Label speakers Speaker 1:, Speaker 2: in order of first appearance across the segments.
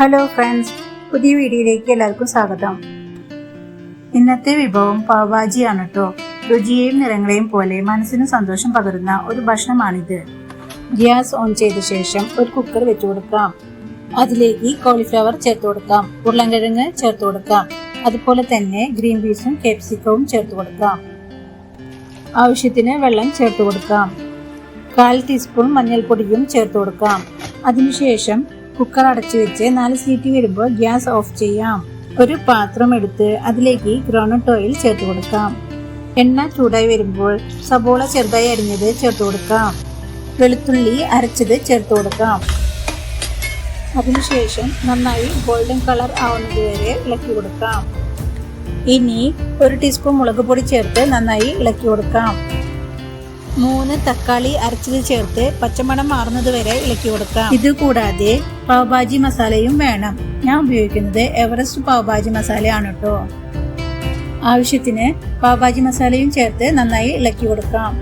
Speaker 1: Hello friends പുതിയ വീഡിയോയിലേക്ക് എല്ലാവർക്കും സ്വാഗതം. ഇന്നത്തെ വിഭവം പാവാജിയാണ് കേട്ടോ രുചിയെയും നിറങ്ങളെയും പോലെ മനസ്സിന് സന്തോഷം പകരുന്ന ഒരു ഭക്ഷണമാണിത്. ഗ്യാസ് ഓൺ ചെയ്ത ശേഷം ഒരു കുക്കർ വെച്ചു കൊടുക്കാം. അതിലേക്ക് കോളിഫ്ലവർ ചേർത്ത് കൊടുക്കാം. ഉരുളൻകിഴങ്ങ് ചേർത്ത് കൊടുക്കാം. അതുപോലെ തന്നെ ഗ്രീൻ പീസും കാപ്സിക്കവും ചേർത്ത് കൊടുക്കാം. ആവശ്യത്തിന് വെള്ളം ചേർത്ത് കൊടുക്കാം. കാൽ ടീസ്പൂൺ മഞ്ഞൾപ്പൊടിയും ചേർത്ത് കൊടുക്കാം. അതിനുശേഷം കുക്കർ അടച്ചു വെച്ച് നാല് സീറ്റ് വരുമ്പോൾ ഗ്യാസ് ഓഫ് ചെയ്യാം. ഒരു പാത്രം എടുത്ത് അതിലേക്ക് ഗ്രോണട്ട് ഓയിൽ ചേർത്ത് കൊടുക്കാം. എണ്ണ ചൂടായി വരുമ്പോൾ സബോള ചെറുതായി അരിഞ്ഞത് ചേർത്ത് കൊടുക്കാം. വെളുത്തുള്ളി അരച്ചത് ചേർത്ത് കൊടുക്കാം. അതിനുശേഷം നന്നായി ഗോൾഡൻ കളർ ആവുന്നത് വരെ ഇളക്കി കൊടുക്കാം. ഇനി ഒരു ടീസ്പൂൺ മുളക് പൊടി ചേർത്ത് നന്നായി ഇളക്കി കൊടുക്കാം. മൂന്ന് തക്കാളി അരച്ചത് ചേർത്ത് പച്ചമണം മാറുന്നത് വരെ ഇളക്കി കൊടുക്കാം. ഇത് കൂടാതെ പാവഭാജി മസാലയും വേണം. ഞാൻ ഉപയോഗിക്കുന്നത് എവറസ്റ്റ് പാവഭാജി മസാലയാണ് കേട്ടോ ആവശ്യത്തിന് പാവഭാജി മസാലയും ചേർത്ത് നന്നായി ഇളക്കി കൊടുക്കാം.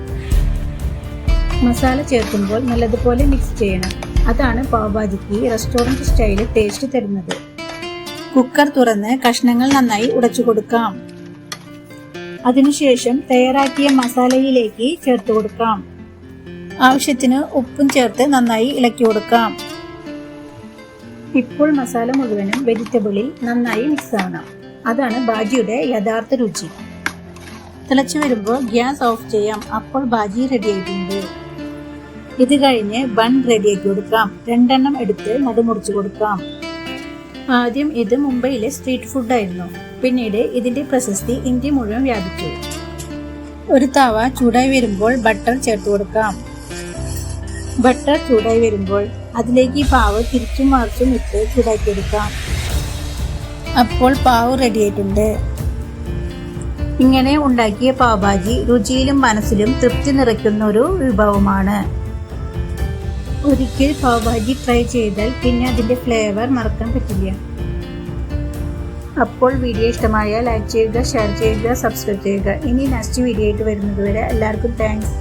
Speaker 1: മസാല ചേർക്കുമ്പോൾ നല്ലതുപോലെ മിക്സ് ചെയ്യണം. അതാണ് പാവഭാജിക്ക് റെസ്റ്റോറന്റ് സ്റ്റൈൽ ടേസ്റ്റ് തരുന്നത്. കുക്കർ തുറന്ന് കഷ്ണങ്ങൾ നന്നായി ഉടച്ചു കൊടുക്കാം. അതിനുശേഷം തയ്യാറാക്കിയ മസാലയിലേക്ക് ചേർത്ത് കൊടുക്കാം. ആവശ്യത്തിന് ഉപ്പും ചേർത്ത് നന്നായി ഇളക്കി കൊടുക്കാം. ഇപ്പോൾ മസാല മുഴുവനും വെജിറ്റബിളിൽ നന്നായി മിക്സ് ആവണം. അതാണ് ബാജിയുടെ യഥാർത്ഥ രുചി. തിളച്ചു വരുമ്പോൾ ഗ്യാസ് ഓഫ് ചെയ്യാം. അപ്പോൾ ബാജി റെഡി ആയിട്ടുണ്ട്. ഇത് കഴിഞ്ഞ് ബൺ ആക്കി കൊടുക്കാം. രണ്ടെണ്ണം എടുത്ത് നടുമുറിച്ച് കൊടുക്കാം. ആദ്യം ഇത് മുംബൈയിലെ സ്ട്രീറ്റ് ഫുഡായിരുന്നു പിന്നീട് ഇതിന്റെ പ്രശസ്തി ഇന്ത്യ മുഴുവൻ വ്യാപിച്ചു. ഒരു തവ ചൂടായി വരുമ്പോൾ ബട്ടർ ചേർത്ത് കൊടുക്കാം. ബട്ടർ ചൂടായി വരുമ്പോൾ അതിലേക്ക് ഈ പാവ് തിരിച്ചും മറിച്ചും ഇട്ട് ചൂടാക്കിയെടുക്കാം. അപ്പോൾ പാവ് റെഡി ആയിട്ടുണ്ട്. ഇങ്ങനെ ഉണ്ടാക്കിയ പാവഭാജി രുചിയിലും മനസ്സിലും തൃപ്തി നിറയ്ക്കുന്ന ഒരു വിഭവമാണ്. ഒരിക്കൽ പാവഭാജി ട്രൈ ചെയ്താൽ പിന്നെ അതിന്റെ ഫ്ലേവർ മറക്കാൻ പറ്റില്ല. അപ്പോൾ വീഡിയോ ഇഷ്ടമായാൽ ലൈക്ക് ചെയ്യുക ഷെയർ ചെയ്യുക സബ്സ്ക്രൈബ് ചെയ്യുക. ഇനി നെക്സ്റ്റ് വീഡിയോ ആയിട്ട് വരുന്നത് വരെ എല്ലാവർക്കും താങ്ക്സ്